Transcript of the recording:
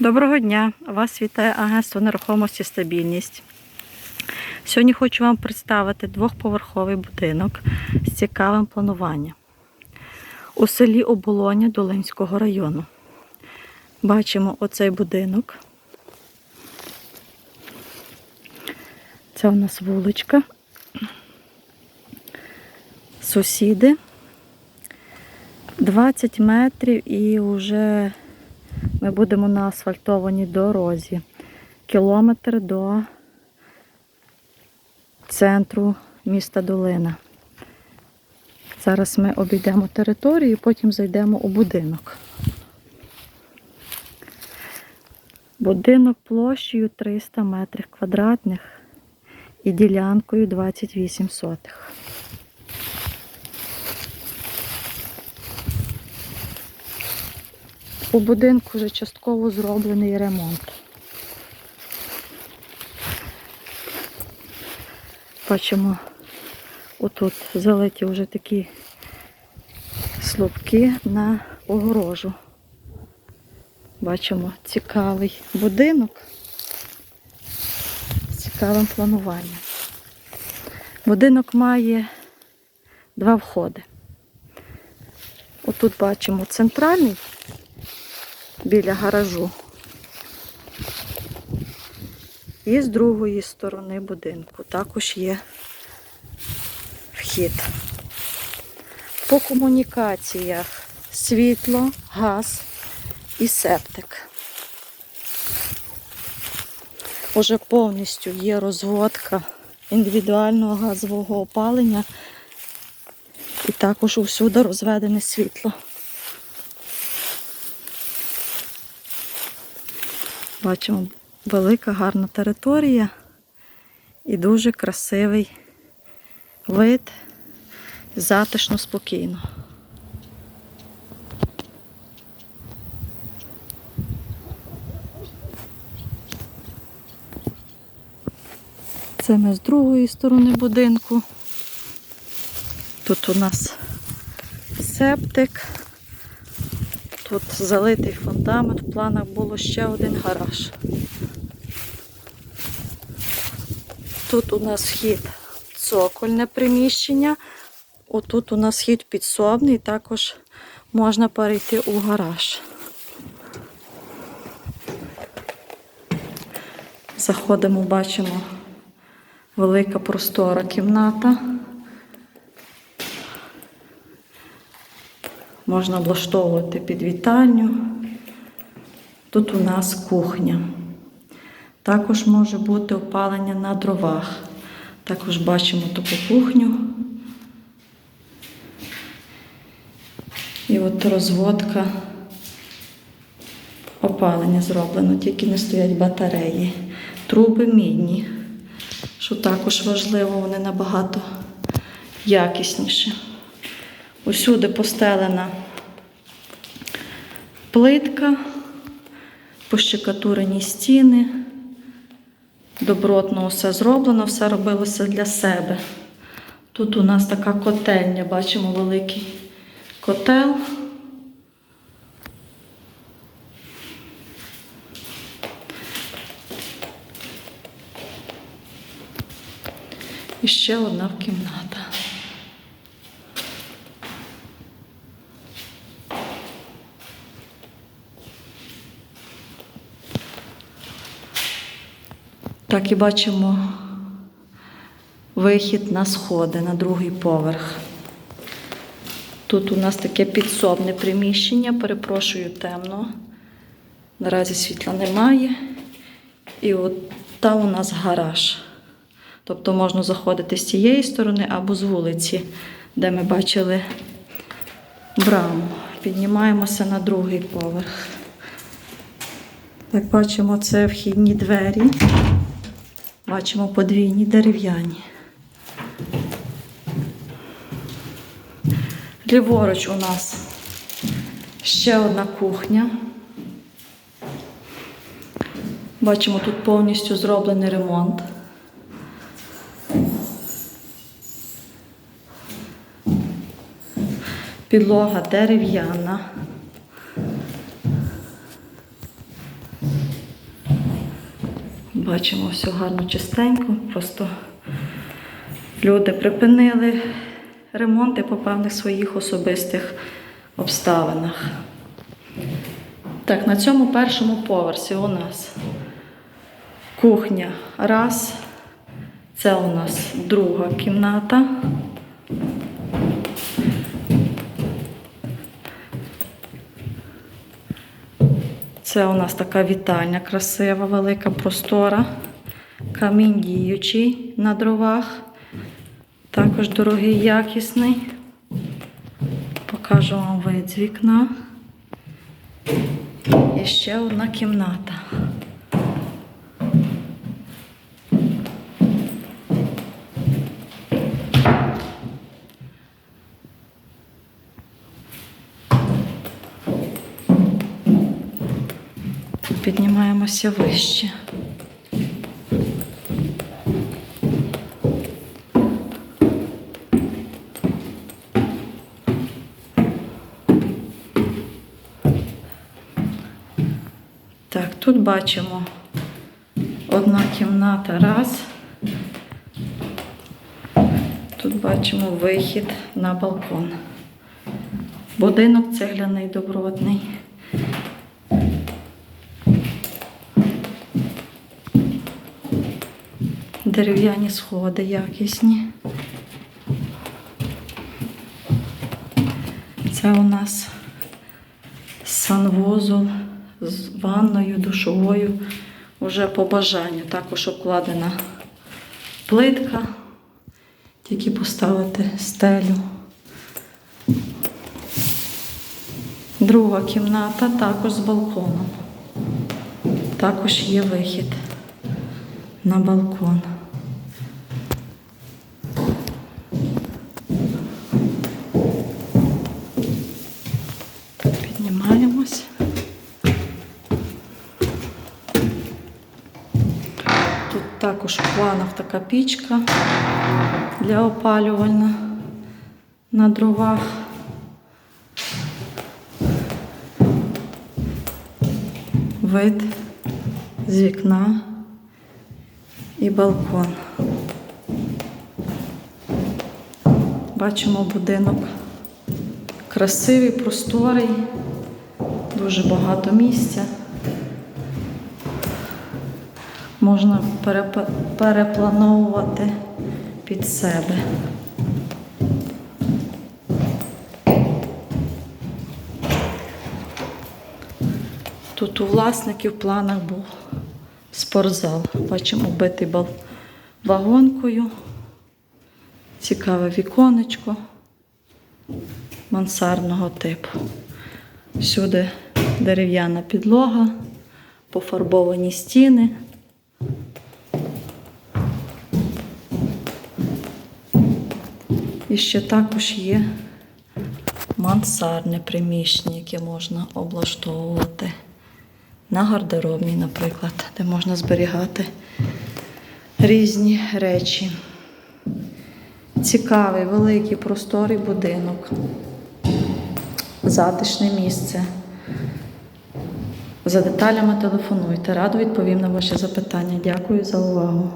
Доброго дня! Вас вітає агентство нерухомості стабільність. Сьогодні хочу вам представити двохповерховий будинок з цікавим плануванням у селі Оболоня Долинського району. Бачимо оцей будинок. Це у нас вуличка. Сусіди. 20 метрів і вже ми будемо на асфальтованій дорозі. Кілометр до центру міста Долина. Зараз ми обійдемо територію, потім зайдемо у будинок. Будинок площею 300 метрів квадратних і ділянкою 28 сотих. У будинку вже частково зроблений ремонт. Бачимо, отут залиті вже такі слупки на огорожу. Бачимо цікавий будинок з цікавим плануванням. Будинок має два входи. Отут бачимо центральний біля гаражу. І з другої сторони будинку також є вхід. По комунікаціях світло, газ і септик. Уже повністю є розводка індивідуального газового опалення і також усюди розведене світло. Бачимо велика гарна територія і дуже красивий вид, затишно, спокійно. Це ми з другої сторони будинку. Тут у нас септик. Тут залитий фундамент, в планах було ще один гараж. Тут у нас вхід цокольне приміщення. Отут у нас вхід підсобний, також можна перейти у гараж. Заходимо, бачимо велика простора кімната. Можна облаштовувати під вітальню. Тут у нас кухня. Також може бути опалення на дровах. Також бачимо таку кухню. І от розводка опалення зроблено, тільки не стоять батареї. Труби мідні, що також важливо, вони набагато якісніші. Усюди постелена плитка, пощекатурені стіни. Добротно все зроблено, все робилося для себе. Тут у нас така котельня, бачимо великий котел. І ще одна кімната. Так і бачимо вихід на сходи на другий поверх. Тут у нас таке підсобне приміщення, перепрошую темно. Наразі світла немає. І от там у нас гараж. Тобто можна заходити з цієї сторони або з вулиці, де ми бачили браму. Піднімаємося на другий поверх. Так, бачимо, це вхідні двері. Бачимо подвійні дерев'яні. Ліворуч у нас ще одна кухня. Бачимо, тут повністю зроблений ремонт. Підлога дерев'яна. Бачимо все гарно чистенько. Просто люди припинили ремонти по певних своїх особистих обставинах. Так, на цьому першому поверсі у нас кухня раз. Це у нас друга кімната. Це у нас така вітальня красива, велика, простора. Камінь діючий на дровах. Також дорогий, якісний. Покажу вам вид з вікна. І ще одна кімната. Піднімаємося вище. Так, тут бачимо одна кімната раз. Тут бачимо вихід на балкон. Будинок цегляний добротний. Дерев'яні сходи якісні. Це у нас санвузол з ванною, душовою, уже по бажанню. Також обкладена плитка, тільки поставити стелю. Друга кімната також з балконом. Також є вихід на балкон. Так, піднімаємось. Тут також в планах така пічка для опалювальна на дровах. Вид з вікна і балкон. Бачимо будинок красивий, просторий, дуже багато місця. Можна переплановувати під себе. Тут у власників в планах був спортзал. Бачимо битий бал вагонкою. Цікаве віконечко мансардного типу. Всюди дерев'яна підлога, пофарбовані стіни. І ще також є мансардне приміщення, яке можна облаштовувати на гардеробній, наприклад, де можна зберігати різні речі. Цікавий, великий, просторий будинок, затишне місце. За деталями телефонуйте. Радо відповім на ваші запитання. Дякую за увагу.